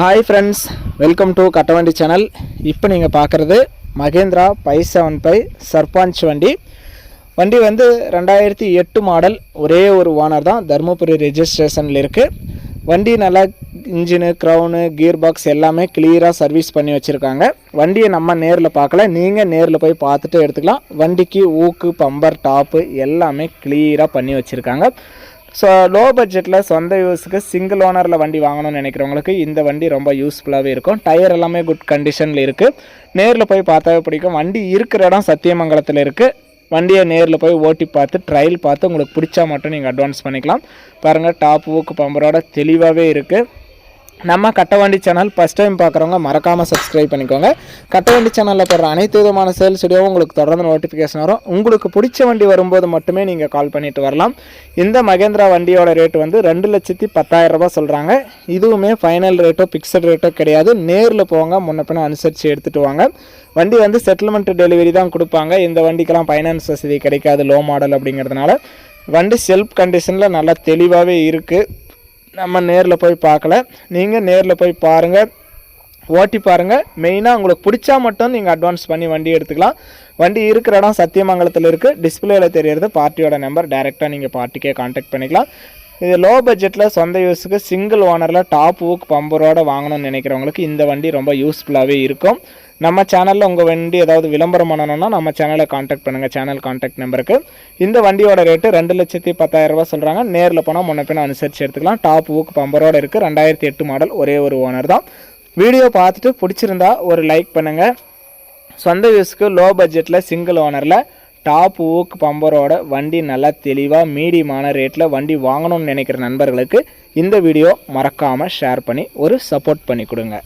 Hi friends welcome to கட்டவண்டி channel இப்போ நீங்கள் பார்க்குறது Mahindra by seven by Sarpanch வண்டி. வண்டி வந்து ரெண்டாயிரத்தி எட்டு மாடல் ஒரே ஒரு ஓனர் தான். தருமபுரி ரெஜிஸ்ட்ரேஷனில் இருக்குது வண்டி நல்லா இன்ஜினு க்ரௌனு கியர் பாக்ஸ் எல்லாமே கிளியராக சர்வீஸ் பண்ணி வச்சுருக்காங்க. வண்டியை நம்ம நேரில் பார்க்கல. நீங்கள் நேரில் போய் பார்த்துட்டு எடுத்துக்கலாம். வண்டிக்கு ஊக்கு பம்பர் டாப்பு எல்லாமே கிளியராக பண்ணி வச்சுருக்காங்க. ஸோ லோ பட்ஜெட்டில் சொந்த யூஸுக்கு சிங்கிள் ஓனரில் வண்டி வாங்கணும்னு நினைக்கிறவங்களுக்கு இந்த வண்டி ரொம்ப யூஸ்ஃபுல்லாகவே இருக்கும். டயர் எல்லாமே குட் கண்டிஷனில் இருக்குது நேரில் போய் பார்த்தாவே பிடிக்கும். வண்டி இருக்கிற இடம் சத்தியமங்கலத்தில் இருக்குது வண்டியை நேரில் போய் ஓட்டி பார்த்து ட்ரையல் பார்த்து உங்களுக்கு பிடிச்சா மட்டும் நீங்கள் அட்வான்ஸ் பண்ணிக்கலாம். பாருங்கள் டாப் ஊக்கு பம்பரோட தெளிவாகவே இருக்குது நம்ம கட்டவண்டி சேனல் ஃபஸ்ட் டைம் பார்க்குறவங்க மறக்காமல் சப்ஸ்கிரைப் பண்ணிக்கோங்க. கட்டவண்டி சேனலில் போடுற அனைத்து விதமான சேல்ஸ் வீடியோவும் உங்களுக்கு தொடர்ந்து நோட்டிஃபிகேஷன் வரும். உங்களுக்கு பிடிச்ச வண்டி வரும்போது மட்டுமே நீங்கள் கால் பண்ணிட்டு வரலாம். இந்த மகேந்திரா வண்டியோட ரேட் வந்து ரெண்டு லட்சத்தி பத்தாயிரம் சொல்கிறாங்க இதுவுமே ஃபைனல் ரேட்டோ ஃபிக்ஸட் ரேட்டோ கிடையாது. நேரில் போங்க முன்ன பின்ன அனுசரித்து எடுத்துகிட்டு வாங்க. வண்டி வந்து செட்டில்மெண்ட் டெலிவரி தான் கொடுப்பாங்க. இந்த வண்டிக்கெல்லாம் ஃபைனான்ஸ் வசதி கிடைக்காது லோ மாடல் அப்படிங்கிறதுனால. வண்டி செல்ஃப் கண்டிஷனில் நல்லா தெளிவாகவே இருக்குது நம்ம நேரில் போய் பார்க்கல. நீங்கள் நேரில் போய் பாருங்கள் ஓட்டி பாருங்கள் மெயினாக உங்களுக்கு பிடிச்சா மட்டும் நீங்கள் அட்வான்ஸ் பண்ணி வண்டி எடுத்துக்கலாம். வண்டி இருக்கிற இடம் சத்தியமங்கலத்தில் இருக்குது டிஸ்பிளேயில் தெரியறது பார்ட்டியோட நம்பர் டேரெக்டாக நீங்கள் பார்ட்டிக்கே காண்டாக்ட் பண்ணிக்கலாம். இது லோ பட்ஜெட்டில் சொந்த யூஸுக்கு சிங்கிள் ஓனரில் டாப் ஊக் பம்பரோடு வாங்கணும்னு நினைக்கிறவங்களுக்கு இந்த வண்டி ரொம்ப யூஸ்ஃபுல்லாகவே இருக்கும். நம்ம சேனலில் உங்கள் வண்டி ஏதாவது விளம்பரம் பண்ணணும்னா நம்ம சேனலை காண்டாக்ட் பண்ணுங்கள் சேனல் காண்டாக்ட் நம்பருக்கு இந்த வண்டியோட ரேட்டு ரெண்டு லட்சத்தி பத்தாயிரம் சொல்கிறாங்க நேரில் போனால் முன்ன பின்ன அனுசரித்து எடுத்துக்கலாம். டாப் ஊக் பம்பரோடு இருக்குது ரெண்டாயிரத்தி எட்டு மாடல் ஒரே ஒரு ஓனர் தான். வீடியோ பார்த்துட்டு பிடிச்சிருந்தா ஒரு லைக் பண்ணுங்கள் சொந்த யூஸுக்கு லோ பட்ஜெட்டில் சிங்கிள் ஓனரில் டாப் ஊக் பம்பரோட வண்டி நல்லா தெளிவாக மீடியமான ரேட்டில் வண்டி வாங்கணும்னு நினைக்கிற நண்பர்களுக்கு இந்த வீடியோ மறக்காமல் ஷேர் பண்ணி ஒரு சப்போர்ட் பண்ணி கொடுங்க.